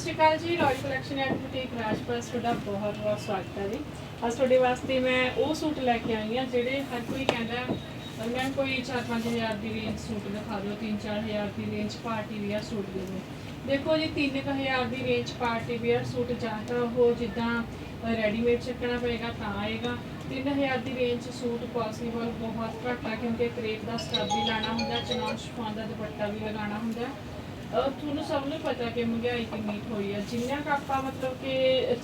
Shri Akal ji royal collection at boutique Rajpal ਤੁਹਾਡਾ ਬਹੁਤ ਬਹੁਤ ਸਵਾਗਤ ਹੈ ਜੀ। ਅੱਜ ਤੁਹਾਡੇ ਵਾਸਤੇ ਮੈਂ ਉਹ ਸੂਟ ਲੈ ਕੇ ਆਈ ਹਾਂ ਜਿਹੜੇ ਹਰ ਕੋਈ ਕਹਿੰਦਾ ਹੈ ਮੈਂ ਕੋਈ 4-5000 ਦੀ ਰੇਂਜ ਸੂਟ ਦਿਖਾ ਦਿਓ 3-4000 ਦੀ ਰੇਂਜ ਪਾਰਟੀ ਵੀਅਰ ਸੂਟ ਦੇ ਦਿਓ। ਦੇਖੋ ਜੀ 3000 ਦੀ ਰੇਂਜ ਪਾਰਟੀ ਵੀਅਰ ਸੂਟ ਜਾਂ ਤਾਂ ਉਹ ਜਿੱਦਾਂ ਰੈਡੀਮੇਡ ਚੱਕਣਾ ਪਏਗਾ ਤਾਂ ਆਏਗਾ। 3000 ਦੀ ਰੇਂਜ 'ਚ ਸੂਟ ਪੋਸੀਬਲ ਬਹੁਤ ਘੱਟ ਆ ਕਿਉਂਕਿ ਕਰੇਪ ਦਾ ਸਟੱਫ ਵੀ ਲਾਣਾ ਹੁੰਦਾ ਚਨੌਨ ਸ਼ਿਫੋਨ ਦਾ ਦੁਪੱਟਾ ਵੀ ਲਗਾਉਣਾ ਹੁੰਦਾ। ਤੁਹਾਨੂੰ ਸਭ ਨੂੰ ਪਤਾ ਕਿ ਮਹਿੰਗਾਈ ਕਿੰਨੀ ਹੋਈ ਹੈ ਜਿੰਨਾ ਕੁ ਆਪਾਂ ਮਤਲਬ ਕਿ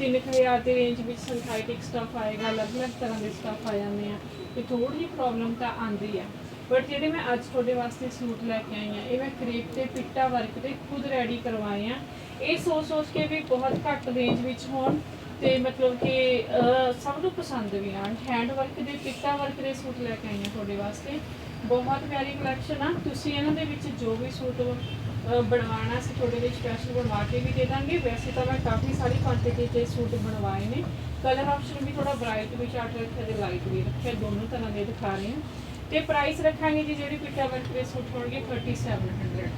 3000 ਦੇ ਰੇਂਜ ਵਿੱਚ ਸਿੰਥੈਟਿਕ ਸਟੱਫ ਆਏਗਾ, ਅਲੱਗ-ਅਲੱਗ ਤਰ੍ਹਾਂ ਦੇ ਸਟੱਫ ਆ ਜਾਂਦੇ ਆ ਤੇ ਥੋੜੀ ਜਿਹੀ ਪ੍ਰੋਬਲਮ ਤਾਂ ਆਂਦੀ ਆ। ਬਟ ਜਿਹੜੇ ਮੈਂ ਅੱਜ ਤੁਹਾਡੇ ਵਾਸਤੇ ਸੂਟ ਲੈ ਕੇ ਆਈ ਆ, ਇਹ ਮੈਂ ਕਰੇਪ ਤੇ ਪਿੱਟਾ ਵਰਕ ਤੇ ਖੁਦ ਰੈਡੀ ਕਰਵਾਏ ਆ। ਇਹ ਸੋਚ ਸੋਚ ਕੇ ਵੀ ਬਹੁਤ ਘੱਟ ਰੇਂਜ ਵਿੱਚ ਹੋਣ ਤੇ ਮਤਲਬ ਕਿ ਸਭ ਨੂੰ ਪਸੰਦ ਵੀ ਆਣ ਹੈਂਡ ਵਰਕ ਦੇ ਪਿੱਟਾ ਵਰਕ ਦੇ ਸੂਟ ਲੈ ਕੇ ਆਈ ਆ ਤੁਹਾਡੇ ਵਾਸਤੇ। ਬਹੁਤ ਪਿਆਰੀ ਕਲੈਕਸ਼ਨ ਆ। ਤੁਸੀਂ ਇਹਨਾਂ ਦੇ ਵਿੱਚ ਜੋ ਵੀ ਸੂਟ ਅਹ ਬਣਵਾਉਣਾ ਸੀ, ਤੁਹਾਡੇ ਲਈ ਸਪੈਸ਼ਲ ਬਣਵਾ ਕੇ ਵੀ ਦੇ ਦਾਂਗੇ। ਵੈਸੇ ਤਾਂ ਮੈਂ ਕਾਫੀ ਸਾਰੀ ਕੁਆਂਟੀਟੀ 'ਚ ਸੂਟ ਬਣਵਾਏ ਨੇ। ਕਲਰ ਆਪਸ਼ਨ ਵੀ ਥੋੜਾ ਬ੍ਰਾਈਟ ਵੀ ਚਾਰਟ ਰੱਖਿਆ ਤੇ ਲਾਈਟ ਵੀ ਰੱਖਿਆ, ਦੋਨੋਂ ਤਰ੍ਹਾਂ ਦੇ ਦਿਖਾ ਰਹੇ ਹਾਂ। ਤੇ ਪ੍ਰਾਈਸ ਰੱਖਾਂਗੇ ਜੀ, ਜਿਹੜੀ ਪਿੱਟਾ ਵਰਕ ਦੇ ਸੂਟ ਹੋਣਗੇ 3700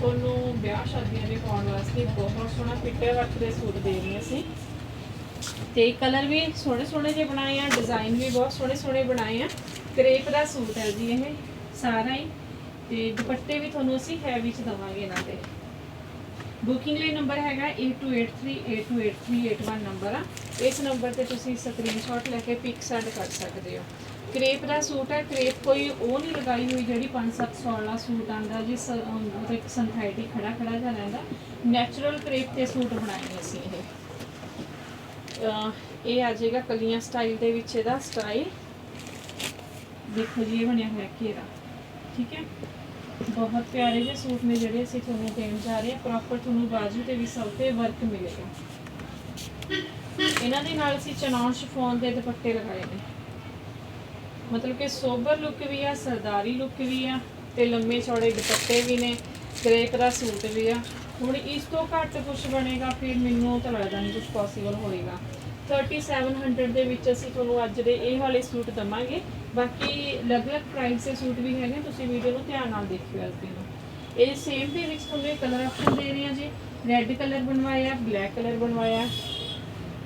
ਤੁਹਾਨੂੰ ਵਿਆਹ ਸ਼ਾਦੀਆਂ ਦੇ ਪਾਉਣ ਵਾਸਤੇ ਬਹੁਤ ਸੋਹਣਾ ਪਿੱਟੇ ਵਰਕ ਦੇ ਸੂਟ ਦੇ ਰਹੇ ਅਸੀਂ। ਤੇ ਕਲਰ ਵੀ ਸੋਹਣੇ ਸੋਹਣੇ ਜਿਹੇ ਬਣਾਏ ਆ ਡਿਜ਼ਾਈਨ ਵੀ ਬਹੁਤ ਸੋਹਣੇ ਸੋਹਣੇ ਬਣਾਏ ਆ। ਕਰੇਪ ਦਾ ਸੂਟ ਹੈ ਜੀ ਇਹ, ਸਾਰਾ ਹੀ। ਤੇ ਦੁਪੱਟੇ ਵੀ ਤੁਹਾਨੂੰ ਅਸੀਂ ਹੈਵੀ ਚ ਦਵਾਂਗੇ ਇਹਨਾਂ ਦੇ ਬੁਕਿੰਗ ਲਈ ਨੰਬਰ ਹੈਗਾ 8283828381 ਨੰਬਰ ਆ। ਇਸ ਨੰਬਰ ਤੇ ਤੁਸੀਂ ਸਕਰੀਨਸ਼ਾਟ ਲੈ ਕੇ ਪਿਕ ਸੈਂਡ ਕਰ ਸਕਦੇ ਹੋ। ਕਰੇਪ ਦਾ ਸੂਟ ਹੈ ਕਰੇਪ ਕੋਈ ਉਹ ਨਹੀਂ ਲਗਾਈ ਹੋਈ ਜਿਹੜੀ 5-700 ਵਾਲਾ ਸੂਟ ਆਂਦਾ ਜੀ ਸ- ਅਮ, ਉਹਦੇ ਸਿੰਥੈਟਿਕ ਖੜਾ ਖੜਾ ਜਿਹਾ ਰਹਿੰਦਾ। ਨੈਚੁਰਲ ਕਰੇਪ ਤੇ ਸੂਟ ਬਣਾਏ ਅਸੀਂ ਇਹ। ਇਹ ਆ ਜਾਏਗਾ ਕਲੀਆਂ ਸਟਾਈਲ ਦੇ ਵਿੱਚ ਇਹਦਾ ਸਟਾਈਲ ਦੇਖੋ ਜੀ ਇਹ ਬਣਿਆ ਹੋਇਆ ਘੇਰਾ। ਠੀਕ ਹੈ? ਬਹੁਤ ਪਿਆਰੇ ਜਿਹੇ ਸੂਟ ਨੇ ਜਿਹੜੇ ਅਸੀਂ ਤੁਹਾਨੂੰ ਦੇਣ ਜਾ ਰਹੇ ਹਾਂ। ਪ੍ਰੋਪਰ ਤੁਹਾਨੂੰ ਬਾਜੂ ਤੇ ਵੀ ਸਭ ਤੇ ਵਰਕ ਮਿਲੇਗਾ। ਇਹਨਾਂ ਦੇ ਨਾਲ ਅਸੀਂ ਚਨੌਨ ਸ਼ਿਫੋਨ ਦੇ ਦੁਪੱਟੇ ਲਗਾਏ ਨੇ। ਮਤਲਬ ਕਿ ਸੋਬਰ ਲੁੱਕ ਵੀ ਆ, ਸਰਦਾਰੀ ਲੁੱਕ ਵੀ ਆ ਤੇ ਲੰਮੇ ਚੌੜੇ ਦੁਪੱਟੇ ਵੀ ਨੇ ਕਰੇਕ ਦਾ ਸੂਟ ਵੀ ਆ। ਹੁਣ ਇਸ ਤੋਂ ਘੱਟ ਕੁਝ ਬਣੇਗਾ, ਫਿਰ ਮੈਨੂੰ ਤਾਂ ਲੱਗਦਾ ਨਹੀਂ ਕੁਝ ਪੋਸੀਬਲ ਹੋਏਗਾ। 3700 ਦੇ ਵਿੱਚ ਅਸੀਂ ਤੁਹਾਨੂੰ ਅੱਜ ਦੇ ਇਹ ਵਾਲੇ ਸੂਟ ਦਵਾਂਗੇ। ਬਾਕੀ ਅਲੱਗ-ਅਲੱਗ ਪ੍ਰਾਈਸ ਦੇ ਸੂਟ ਵੀ ਹੈਗੇ, ਤੁਸੀਂ ਵੀਡੀਓ ਨੂੰ ਧਿਆਨ ਨਾਲ ਦੇਖਿਓ ਅੱਜ ਦੀ ਇਹ ਸੇਮ ਦੇ ਵਿੱਚ ਤੁਹਾਨੂੰ ਇਹ ਕਲਰ ਆਪਸ਼ਨ ਦੇ ਰਹੇ ਹਾਂ ਜੀ। ਰੈੱਡ ਕਲਰ ਬਣਵਾਇਆ ਬਲੈਕ ਕਲਰ ਬਣਵਾਇਆ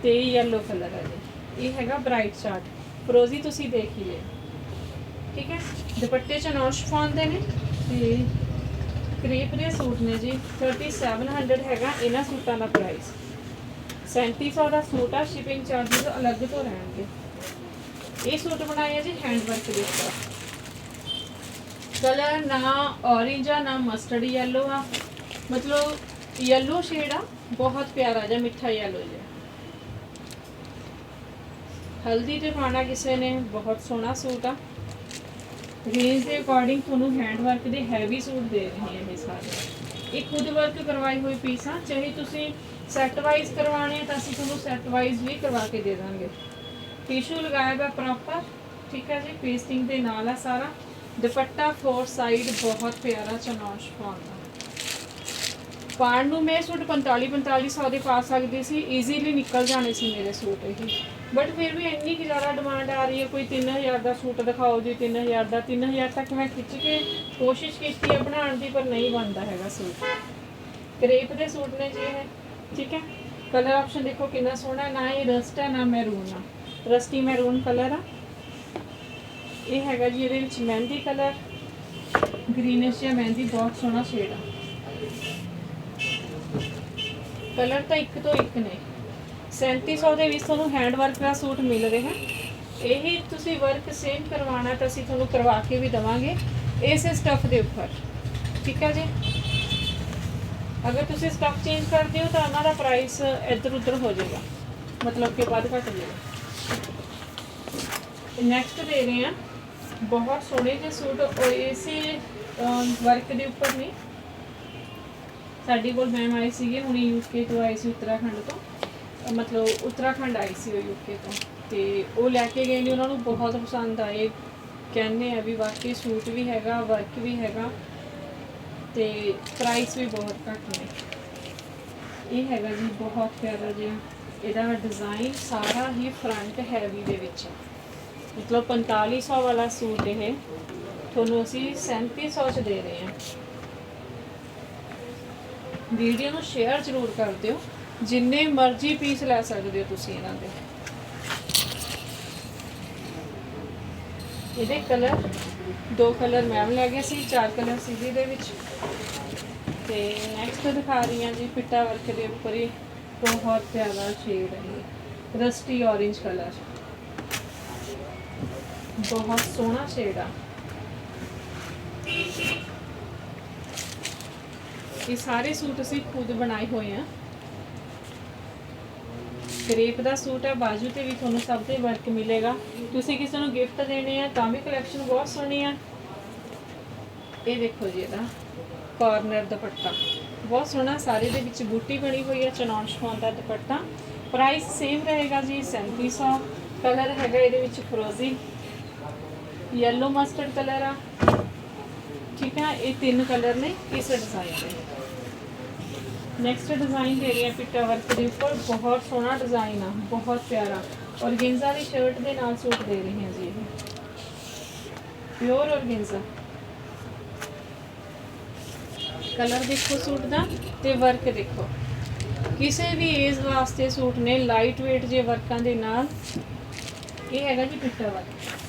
ਤੇ ਯੈਲੋ ਕਲਰ ਹੈ ਜੀ। ਇਹ ਹੈਗਾ ਬ੍ਰਾਈਟ ਚਾਰਟ ਫਰੋਜ਼ੀ ਤੁਸੀਂ ਦੇਖ ਹੀ ਲਿਓ ਠੀਕ ਹੈ? ਦੁਪੱਟੇ ਚ ਨੌਨ ਸ਼ਿਫੋਨ ਦੇ ਨੇ ਤੇ ਕ੍ਰੇਪ ਦੇ ਸੂਟ ਨੇ ਜੀ। 3700 ਹੈਗਾ ਇਹਨਾਂ ਸੂਟਾਂ ਦਾ ਪ੍ਰਾਈਸ 3700 ਦਾ ਸੂਟ ਆ ਸ਼ਿਪਿੰਗ ਚਾਰजेस ਅਲੱਗ ਤੋਂ ਰਹਿਣਗੇ। ਇਹ ਸੂਟ ਬਣਾਇਆ ਜੀ ਹੈਂਡ ਵਰਕ ਦੇ ਉੱਪਰ। ਕਲਰ ਨਾ orange ਆ, ਨਾ ਮਸਟਰਡ ਯੈਲੋ ਆ। ਮਤਲਬ ਯੈਲੋ ਸ਼ੇਡ ਆ, ਬਹੁਤ ਪਿਆਰਾ ਜਿਹਾ, ਮਿੱਠਾ ਯੈਲੋ ਜਿਹਾ। ਹਲਦੀ ਤੇ ਪਾਣਾ ਕਿਸੇ ਨੇ, ਬਹੁਤ ਸੋਹਣਾ ਸੂਟ ਆ। ਰੇਂਜ ਦੇ ਅਕੋਰਡਿੰਗ ਤੁਹਾਨੂੰ ਹੈਂਡ ਵਰਕ ਦੇ ਹੈਵੀ ਸੂਟ ਦੇ ਰਹੇ ਹਾਂ ਇਹ ਸਾਰੇ। ਇਹ ਖੁਦ ਵਰਕ ਕਰਵਾਈ ਹੋਈ ਪੀਸਾਂ ਚਾਹੇ ਤੁਸੀਂ ਸੈਟ ਵਾਈਜ਼ ਕਰਵਾਣੇ ਤਾਂ ਅਸੀਂ ਤੁਹਾਨੂੰ ਸੈੱਟ ਵਾਈਜ਼ ਵੀ ਕਰਵਾ ਕੇ ਦੇ ਦਾਂਗੇ। ਟਿਸ਼ੂ ਲਗਾਇਆ ਹੋਇਆ ਪ੍ਰੋਪਰ ਠੀਕ ਹੈ ਜੀ ਪੇਸਟਿੰਗ ਦੇ ਨਾਲ ਆ ਸਾਰਾ। ਦੁਪੱਟਾ ਫੋਰ ਸਾਈਡ ਬਹੁਤ ਪਿਆਰਾ ਚਨੌਨ ਸ਼ਿਫੋਨ ਦਾ ਪਾਣ ਨੂੰ ਮੈਂ ਸੂਟ 45 4500 ਦੇ ਪਾ ਸਕਦੀ ਸੀ ਈਜ਼ੀਲੀ ਨਿਕਲ ਜਾਣੇ ਸੀ ਮੇਰੇ ਸੂਟ ਇਹ। ਬਟ ਫਿਰ ਵੀ ਇੰਨੀ ਕਿ ਜ਼ਿਆਦਾ ਡਿਮਾਂਡ ਆ ਰਹੀ ਹੈ, ਕੋਈ 3000 ਦਾ ਸੂਟ ਦਿਖਾਓ ਜੀ 3000 ਦਾ 3000 ਤੱਕ ਮੈਂ ਖਿੱਚ ਕੇ ਕੋਸ਼ਿਸ਼ ਕੀਤੀ ਹੈ ਬਣਾਉਣ ਦੀ, ਪਰ ਨਹੀਂ ਬਣਦਾ ਹੈਗਾ ਸੂਟ। ਕਰੇਪ ਦੇ ਸੂਟ ਨੇ ਜੀ ਇਹ, ਠੀਕ ਹੈ। ਕਲਰ ਆਪਸ਼ਨ ਦੇਖੋ ਕਿੰਨਾ ਸੋਹਣਾ, ਨਾ ਇਹ ਰਸਟ ਹੈ, ਨਾ ਮੈਰੂਨ ਆ। ਰਸਟੀ ਮੈਰੂਨ ਕਲਰ ਆ। ਇਹ ਹੈਗਾ ਜੀ ਇਹਦੇ ਵਿੱਚ ਮਹਿੰਦੀ ਕਲਰ ਗ੍ਰੀਨਿਸ਼ ਜਾਂ ਮਹਿੰਦੀ ਬਹੁਤ ਸੋਹਣਾ ਸ਼ੇਡ ਆ। ਕਲਰ ਤਾਂ ਇੱਕ ਤੋਂ ਇੱਕ ਨੇ। 3700 ਦੇ ਵਿੱਚ ਤੁਹਾਨੂੰ ਹੈਂਡ ਵਰਕ ਦਾ ਸੂਟ ਮਿਲ ਰਿਹਾ। ਇਹ ਤੁਸੀਂ ਵਰਕ ਸੇਮ ਕਰਵਾਉਣਾ ਤਾਂ ਅਸੀਂ ਤੁਹਾਨੂੰ ਕਰਵਾ ਕੇ ਵੀ ਦਵਾਂਗੇ। ਇਸੇ ਸਟੱਫ ਦੇ ਉੱਪਰ। ਠੀਕ ਹੈ ਜੀ? ਅਗਰ ਤੁਸੀਂ ਸਟੱਫ ਚੇਂਜ ਕਰਦੇ ਹੋ ਤਾਂ ਉਹਨਾਂ ਦਾ ਪ੍ਰਾਈਸ ਇੱਧਰ ਉੱਧਰ ਹੋ ਜਾਏਗਾ। ਮਤਲਬ ਕਿ ਵੱਧ ਘਟ ਜਾਏਗਾ। ਨੈਕਸਟ ਦੇ ਰਹੇ ਹਾਂ। ਬਹੁਤ ਸੋਹਣੇ ਜਿਹੇ ਸੂਟ ਇਸੇ ਵਰਕ ਦੇ ਉੱਪਰ ਨੇ। ਸਾਡੇ ਕੋਲ ਮੈਮ ਆਈ ਸੀਗੇ, ਹੁਣੇ ਯੂਕੇ ਤੋਂ ਆਏ ਸੀ ਉੱਤਰਾਖੰਡ ਤੋਂ। ਮਤਲਬ ਉੱਤਰਾਖੰਡ ਆਈ ਸੀ ਉਹ ਯੂਕੇ ਤੋਂ। ਤੇ ਉਹ ਲੈ ਕੇ ਗਏ ਨੇ, ਉਹਨਾਂ ਨੂੰ ਬਹੁਤ ਪਸੰਦ ਆਏ। ਕਹਿੰਦੇ ਆ ਵੀ ਵਾਕਈ ਸੂਟ ਵੀ ਹੈਗਾ ਵਰਕ ਵੀ ਹੈਗਾ। ਤੇ ਪ੍ਰਾਈਸ ਵੀ ਬਹੁਤ ਘੱਟ ਨੇ। ਇਹ ਹੈਗਾ ਜੀ, ਬਹੁਤ ਪਿਆਰਾ ਜਿਹਾ। ਇਹਦਾ ਡਿਜ਼ਾਈਨ ਸਾਰਾ ਹੀ ਫਰੰਟ ਹੈਵੀ ਦੇ ਵਿੱਚ ਹੈ। ਮਤਲਬ 4500 ਵਾਲਾ ਸੂਟ ਇਹ। ਤੁਹਾਨੂੰ ਅਸੀਂ 3700 ਚ ਦੇ ਰਹੇ ਹਾਂ। ਵੀਡੀਓ ਨੂੰ ਸ਼ੇਅਰ ਜ਼ਰੂਰ ਕਰ ਦਿਓ। ਜਿੰਨੇ ਮਰਜ਼ੀ ਪੀਸ ਲੈ ਸਕਦੇ ਹੋ ਤੁਸੀਂ ਇਹਨਾਂ ਦੇ। ਇਹਦੇ ਕਲਰ ਦੋ ਕਲਰ ਮੈਮ ਲੈ ਗਏ ਸੀ, ਚਾਰ ਕਲਰ ਸੀ ਜਿਹਦੇ ਵਿੱਚ। ਤੇ ਨੈਕਸਟ ਦਿਖਾ ਰਹੀ ਹਾਂ ਜੀ, ਪਿੱਟਾ ਵਰਕ ਦੇ ਉੱਪਰ ਹੀ ਬਹੁਤ ਪਿਆਰਾ ਸ਼ੇਡ ਹੈ ਇਹ। ਰਸਟੀ orange ਕਲਰ ਬਹੁਤ ਸੋਹਣਾ ਸ਼ੇਡ ਆ। ਇਹ ਸਾਰੇ ਸੂਟ ਅਸੀਂ ਖੁਦ ਬਣਾਏ ਹੋਏ ਆ। ਕਰੇਪ ਦਾ ਸੂਟ ਹੈ ਬਾਜੂ ਤੇ ਵੀ ਤੁਹਾਨੂੰ ਸਭ ਤੇ ਵਰਕ ਮਿਲੇਗਾ। ਤੁਸੀਂ ਕਿਸੇ ਨੂੰ ਗਿਫਟ ਦੇਣੇ ਆ ਤਾਂ ਵੀ ਕਲੈਕਸ਼ਨ ਬਹੁਤ ਸੋਹਣੀ ਆ। ਇਹ ਦੇਖੋ ਜੀ ਇਹਦਾ ਕਾਰਨਰ ਦੁਪੱਟਾ। ਬਹੁਤ ਸੋਹਣਾ, ਸਾਰੇ ਦੇ ਵਿੱਚ ਬੂਟੀ ਬਣੀ ਹੋਈ ਹੈ ਚਨੌਨ ਸ਼ਫੋਨ ਦਾ ਦੁਪੱਟਾ। ਪ੍ਰਾਈਸ ਸੇਮ ਰਹੇਗਾ ਜੀ 3700 ਕਲਰ ਹੈਗਾ ਇਹਦੇ ਵਿੱਚ ਫਰੋਜ਼ੀ ਯੈਲੋ ਮਸਟਰਡ ਕਲਰ ਆ। ਠੀਕ ਆ ਇਹ ਤਿੰਨ ਕਲਰ ਨੇ। ਇਸ ਡਿਜ਼ਾਈਨ ਦੇ। ਨੈਕਸਟ ਡਿਜ਼ਾਈਨ ਦੇ ਰਹੀ ਹੈ ਪਿੱਟਾ ਵਰਕ ਦੇ ਉੱਪਰ। ਬਹੁਤ ਸੋਹਣਾ ਡਿਜ਼ਾਈਨ ਆ। ਬਹੁਤ ਪਿਆਰਾ। ਔਰਗੇਂਜ਼ਾ ਦੀ ਸ਼ਰਟ ਦੇ ਨਾਲ ਸੂਟ ਦੇ ਰਹੀ ਹਾਂ ਜੀ ਇਹ। Pure organza. ਕਲਰ ਦੇਖੋ ਸੂਟ ਦਾ ਤੇ ਵਰਕ ਦੇਖੋ। ਕਿਸੇ ਵੀ ਏਜ ਵਾਸਤੇ ਸੂਟ ਨੇ ਲਾਈਟ weight ਜੇ ਵਰਕਾਂ ਦੇ ਨਾਲ। ਇਹ ਹੈਗਾ ਜੀ ਪਿੱਟਾ ਵਰਕ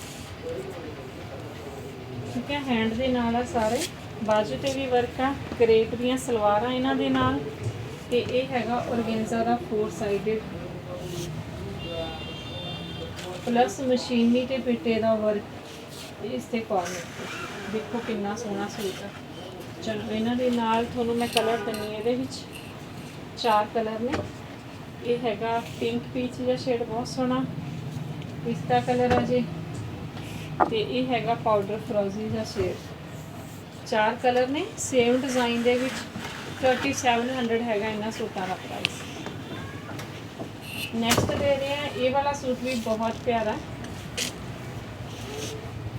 ਠੀਕ ਹੈ ਹੈਂਡ ਦੇ ਨਾਲ ਆ ਸਾਰੇ। ਬਾਜੂ ਤੇ ਵੀ ਵਰਕ ਆ ਕਰੇਪ ਦੀਆਂ ਸਲਵਾਰਾਂ ਇਹਨਾਂ ਦੇ ਨਾਲ। ਤੇ ਇਹ ਹੈਗਾ ਔਰਗੈਂਜ਼ਾ ਦਾ ਫੋਰ ਸਾਈਡਡ ਪਲੱਸ ਮਸ਼ੀਨੀ ਤੇ ਪਿੱਟੇ ਦਾ ਵਰਕ ਇਸ ਤੇ ਕਾਰਨਰ ਦੇਖੋ ਕਿੰਨਾ ਸੋਹਣਾ ਸੂਟ ਆ। ਚਲੋ, ਇਹਨਾਂ ਦੇ ਨਾਲ ਤੁਹਾਨੂੰ ਮੈਂ ਕਲਰ ਦਿੰਨੀ ਇਹਦੇ ਵਿੱਚ। ਚਾਰ ਕਲਰ ਨੇ। ਇਹ ਹੈਗਾ ਪਿੰਕ ਪੀਚ ਜਿਹਾ ਸ਼ੇਡ ਬਹੁਤ ਸੋਹਣਾ। ਪਿਸਤਾ ਕਲਰ ਆ ਜੀ। ਤੇ ਇਹ ਹੈਗਾ ਪਾਊਡਰ ਫਰੋਜ਼ੀ ਦਾ ਸ਼ੇਡ ਚਾਰ ਕਲਰ ਨੇ ਸੇਮ ਡਿਜ਼ਾਈਨ ਦੇ ਵਿੱਚ 3700 ਹੈਗਾ ਇਹਨਾਂ ਸੂਟਾਂ ਦਾ ਪ੍ਰਾਈਸ ਨੈਕਸਟ ਦੇ ਰਹੇ ਆ ਇਹ ਵਾਲਾ ਸੂਟ ਵੀ ਬਹੁਤ ਪਿਆਰਾ।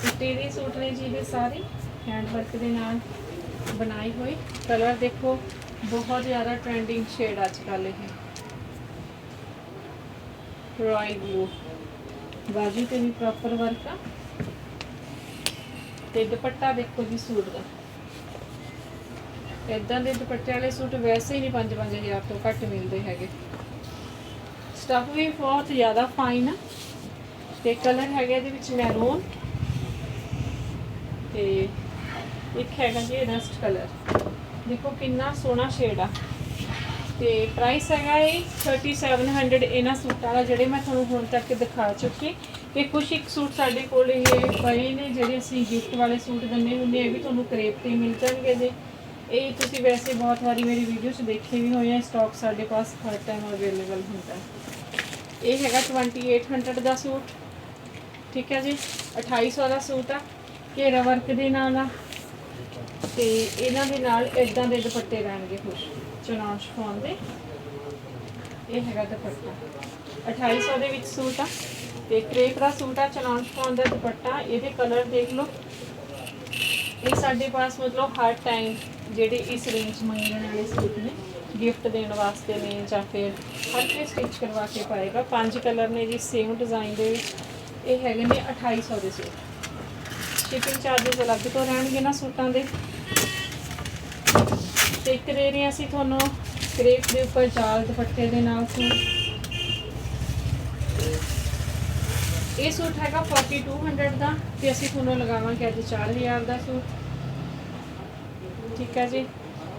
ਕੁੱਟੀ ਦੀ ਸੂਟ ਨੇ ਜੀ ਇਹ ਸਾਰੀ ਹੈਂਡ ਵਰਕ ਦੇ ਨਾਲ ਬਣਾਈ ਹੋਈ। ਕਲਰ ਦੇਖੋ, ਬਹੁਤ ਜ਼ਿਆਦਾ ਟ੍ਰੈਂਡਿੰਗ ਸ਼ੇਡ ਅੱਜ ਕੱਲ੍ਹ ਇਹ। ਰॉयल ਬਲੂ ਬਾਜੂ ਤੇ ਵੀ ਪ੍ਰੋਪਰ ਵਰਕ ਆ। ਤੇ ਦੁਪੱਟਾ ਦੇਖੋ ਜੀ ਸੂਟ ਦਾ। ਇਦਾਂ ਦੇ ਦੁਪੱਟੇ ਵਾਲੇ ਸੂਟ ਵੈਸੇ ਹੀ ਨਹੀਂ 5-5000 ਤੋਂ ਘੱਟ ਮਿਲਦੇ ਹੈਗੇ। ਸਟੱਫ ਵੀ ਬਹੁਤ ਜ਼ਿਆਦਾ ਫਾਈਨ ਆ। ਤੇ ਕਲਰ ਹੈਗਾ ਇਹਦੇ ਵਿੱਚ ਮੈਰੂਨ ਤੇ ਇੱਕ ਹੈਗਾ ਜੀ ਰਸਟ ਕਲਰ ਦੇਖੋ ਕਿੰਨਾ ਸੋਹਣਾ ਸ਼ੇਡ ਆ। ਤੇ ਪ੍ਰਾਈਸ ਹੈਗਾ ਇਹ 3700 ਇਹਨਾਂ ਸੂਟਾਂ ਦਾ, ਜਿਹੜੇ ਮੈਂ ਤੁਹਾਨੂੰ ਹੁਣ ਤੱਕ ਦਿਖਾ ਚੁੱਕੀ। ਤੇ ਕੁਝ ਇੱਕ ਸੂਟ ਸਾਡੇ ਕੋਲ ਇਹ ਪਏ ਨੇ, ਜਿਹੜੇ ਅਸੀਂ ਗਿਫਟ ਵਾਲੇ ਸੂਟ ਦਿੰਦੇ ਹੁੰਦੇ ਆ, ਇਹ ਵੀ ਤੁਹਾਨੂੰ ਕਰੇਪ ਤੇ ਮਿਲ ਜਾਣਗੇ ਜੇ। ਇਹ ਤੁਸੀਂ ਵੈਸੇ ਬਹੁਤ ਵਾਰੀ ਮੇਰੀ ਵੀਡੀਓ 'ਚ ਦੇਖੇ ਵੀ ਹੋਏ ਆ ਸਟਾਕ ਸਾਡੇ ਪਾਸ ਹਰ ਟਾਈਮ ਅਵੇਲੇਬਲ ਹੁੰਦਾ। ਇਹ ਹੈਗਾ 2800 ਦਾ ਸੂਟ, ਠੀਕ ਹੈ ਜੀ? 2800 ਦਾ ਸੂਟ ਆ, ਘੇਰਾ ਵਰਕ ਦੇ ਨਾਲ ਆ। ਤੇ ਇਹਨਾਂ ਦੇ ਨਾਲ ਇਦਾਂ ਦੇ ਦੁਪੱਟੇ ਰਹਿਣਗੇ ਖੁਸ਼ ਚਨਾਨ ਸ਼ਫੋਨ ਦੇ। ਇਹ ਹੈਗਾ ਦੁਪੱਟਾ। 2800 ਦੇ ਵਿੱਚ ਸੂਟ ਆ। ਤੇ ਕ੍ਰੇਪ ਦਾ ਸੂਟ ਆ, ਚਲਾਉਣ ਸ਼ਫੋਨ ਦਾ ਦੁਪੱਟਾ, ਇਹਦੇ ਕਲਰ ਦੇਖ ਲਓ। ਇਹ ਸਾਡੇ ਪਾਸ ਮਤਲਬ ਹਰ ਟਾਈਮ ਜਿਹੜੇ ਇਸ ਰੇਂਜ ਮੰਗਣ ਵਾਲੇ ਸੂਟ ਨੇ ਗਿਫਟ ਦੇਣ ਵਾਸਤੇ ਨੇ ਜਾਂ ਫਿਰ ਹਰ ਕੋਈ ਸਟਿਚ ਕਰਵਾ ਕੇ ਪਾਏਗਾ। ਪੰਜ ਕਲਰ ਨੇ ਜੀ ਸੇਮ ਡਿਜ਼ਾਈਨ ਦੇ ਵਿੱਚ। ਇਹ ਹੈਗੇ ਨੇ 2800 ਦੇ ਸੂਟ। ਸ਼ਿਪਿੰਗ ਚਾਰजेस ਅਲੱਗ ਤੋਂ ਰਹਿਣਗੇ ਨਾ ਸੂਟਾਂ ਦੇ। ਤੇ ਇੱਕ ਦੇ ਰਹੇ ਹਾਂ ਅਸੀਂ ਤੁਹਾਨੂੰ ਕਰੇਪ ਦੇ ਉੱਪਰ ਜਾਲ ਦੁਪੱਟੇ ਦੇ ਨਾਲ ਸੂਟ। ਇਹ ਸੂਟ ਹੈਗਾ 4200 ਦਾ ਤੇ ਅਸੀਂ ਤੁਹਾਨੂੰ ਲਗਾਵਾਂਗੇ ਅੱਜ 4000 ਦਾ ਸੂਟ। ਠੀਕ ਹੈ ਜੀ।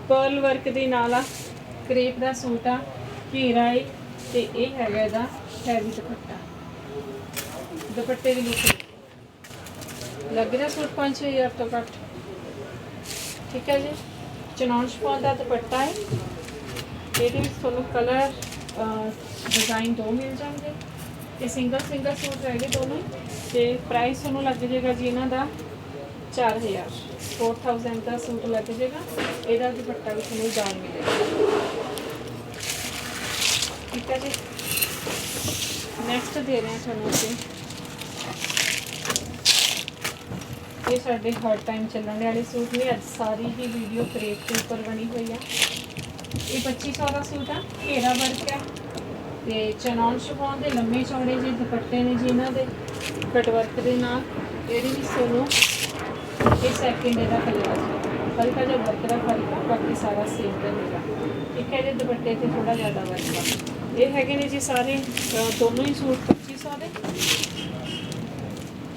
ਪਰਲ ਵਰਕ ਦੇ ਨਾਲ ਆ, ਕਰੇਪ ਦਾ ਸੂਟ ਆ, ਘੇਰਾ ਏ ਤੇ ਇਹ ਹੈਗਾ ਇਹਦਾ ਹੈਵੀ ਦੁਪੱਟਾ। ਦੁਪੱਟੇ ਦੀ ਲੁੱਕ ਲੱਗ ਰਿਹਾ ਸੂਟ 5000 ਤੋਂ ਘੱਟ। ਠੀਕ ਹੈ ਜੀ। ਚਨੌਨ ਸ਼ਪਾਨ ਦਾ ਦੁਪੱਟਾ ਹੈ ਇਹਦੇ ਵਿੱਚ ਤੁਹਾਨੂੰ ਕਲਰ ਡਿਜ਼ਾਈਨ ਦੋ ਮਿਲ ਜਾਣਗੇ। ਇਹ ਸਿੰਗਲ ਸਿੰਗਲ ਸੂਟ ਰਹਿਗੇ ਦੋਨੋਂ ਹੀ। ਤੇ ਪ੍ਰਾਈਸ ਤੁਹਾਨੂੰ ਲੱਗ ਜਾਏਗਾ ਜੀ ਇਹਨਾਂ ਦਾ 4000 4000 ਦਾ ਸੂਟ ਲੱਗ ਜਾਏਗਾ, ਇਹਦਾ ਦੁਪੱਟਾ ਵੀ ਤੁਹਾਨੂੰ ਜਾਣ ਮਿਲੇਗਾ। ਠੀਕ ਹੈ ਜੀ। ਨੈਕਸਟ ਦੇ ਰਹੇ ਹਾਂ ਤੁਹਾਨੂੰ ਅਸੀਂ ਇਹ ਸਾਡੇ ਹਰ ਟਾਈਮ ਚੱਲਣ ਵਾਲੇ ਸੂਟ ਨੇ, ਅੱਜ ਸਾਰੀ ਹੀ ਵੀਡੀਓ ਕਰੇਪ ਦੇ ਉੱਪਰ ਬਣੀ ਹੋਈ ਆ। ਇਹ 2500 ਦਾ ਸੂਟ ਆ, ਘੇਰਾ ਵਰਕ ਹੈ ਤੇ ਚਨੌਨ ਸ਼ਿਫੋਨ ਦੇ ਲੰਮੇ ਚੌੜੇ ਜਿਹੇ ਦੁਪੱਟੇ ਨੇ ਜੀ ਇਹਨਾਂ ਦੇ, ਕਟਵਰਕ ਦੇ ਨਾਲ। ਇਹਦੇ ਵਿੱਚ ਤੁਹਾਨੂੰ ਇਹ ਸੈਕਿੰਡ ਇਹਦਾ ਕਲਰ ਆ ਜੀ। ਹਲਕਾ ਜਿਹਾ ਵਰਕ ਦਾ ਫ਼ਰਕ ਆ ਬਾਕੀ ਸਾਰਾ ਸੇਮ ਰਹੇਗਾ ਠੀਕ ਹੈ ਜੀ, ਦੁਪੱਟੇ ਤੇ ਥੋੜਾ ਜ਼ਿਆਦਾ ਵਰਕ ਆ। ਇਹ ਹੈਗੇ ਨੇ ਜੀ ਸਾਰੇ ਦੋਨੋਂ ਹੀ ਸੂਟ 2500 ਦੇ।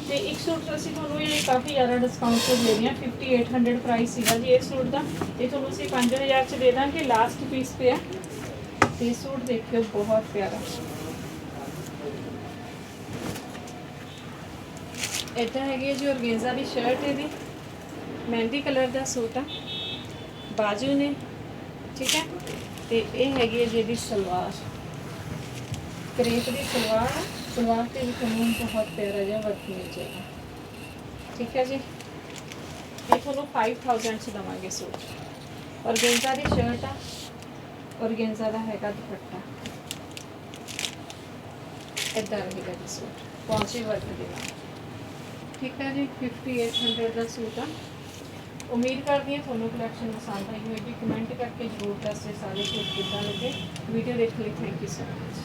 ਤੇ ਇੱਕ ਸੂਟ ਅਸੀਂ ਤੁਹਾਨੂੰ ਇਹ ਕਾਫੀ ਜ਼ਿਆਦਾ ਡਿਸਕਾਊਂਟ ਤੇ ਦੇ ਰਹੇ ਹਾਂ 5800 ਪ੍ਰਾਈਸ ਸੀਗਾ ਜੀ ਇਹ ਸੂਟ ਦਾ। ਇਹ ਤੁਹਾਨੂੰ ਅਸੀਂ 5000 ਚ ਦੇ ਦਾਂਗੇ ਲਾਸਟ ਪੀਸ 'ਤੇ ਆ ਤੇ ਸੂਟ ਦੇਖਿਓ, ਬਹੁਤ ਪਿਆਰਾ। ਇੱਦਾਂ ਹੈਗੀ ਹੈ ਜੀ ਔਰਗੇਂਜ਼ਾ ਦੀ ਸ਼ਰਟ ਇਹਦੀ। ਮਹਿੰਦੀ ਕਲਰ ਦਾ ਸੂਟ ਆ। ਬਾਜੂ ਨੇ, ਠੀਕ ਹੈ? ਤੇ ਇਹ ਹੈਗੀ ਹੈ ਜੀ ਇਹਦੀ ਸਲਵਾਰ। ਕਰੇਪ ਦੀ ਸਲਵਾਰ ਆ। ਸਲਵਾਰ ਤੇ ਵੀ ਤੁਹਾਨੂੰ ਬਹੁਤ ਪਿਆਰਾ ਜਿਹਾ ਵਰਕ ਮਿਲ ਜਾਏਗਾ। ਠੀਕ ਹੈ ਜੀ? ਇਹ ਤੁਹਾਨੂੰ 5000 ਚ ਦਵਾਂਗੇ ਸੂਟ। ਔਰਗੇਂਜ਼ਾ ਦੀ ਸ਼ਰਟ ਆ। ਔਰਗੇਂਜ਼ਾ ਦਾ ਹੈਗਾ ਦੁਪੱਟਾ। ਇੱਦਾਂ ਰਹੇਗਾ ਜੀ ਸੂਟ ਪਹੁੰਚੇ ਵਰਕ ਦੇ ਨਾਲ ਠੀਕ ਹੈ ਜੀ 5800 ਦਾ ਸੂਟ ਆ। ਉਮੀਦ ਕਰਦੀ ਹਾਂ ਤੁਹਾਨੂੰ ਕਲੈਕਸ਼ਨ ਪਸੰਦ ਆਈ ਹੋਵੇਗੀ। ਕਮੈਂਟ ਕਰਕੇ ਜ਼ਰੂਰ ਦੱਸਿਓ ਸਾਰੇ ਸੂਟ ਕਿੱਦਾਂ ਲੱਗੇ। ਵੀਡੀਓ ਦੇਖਣ ਲਈ ਥੈਂਕ ਯੂ ਸੋ ਮਚ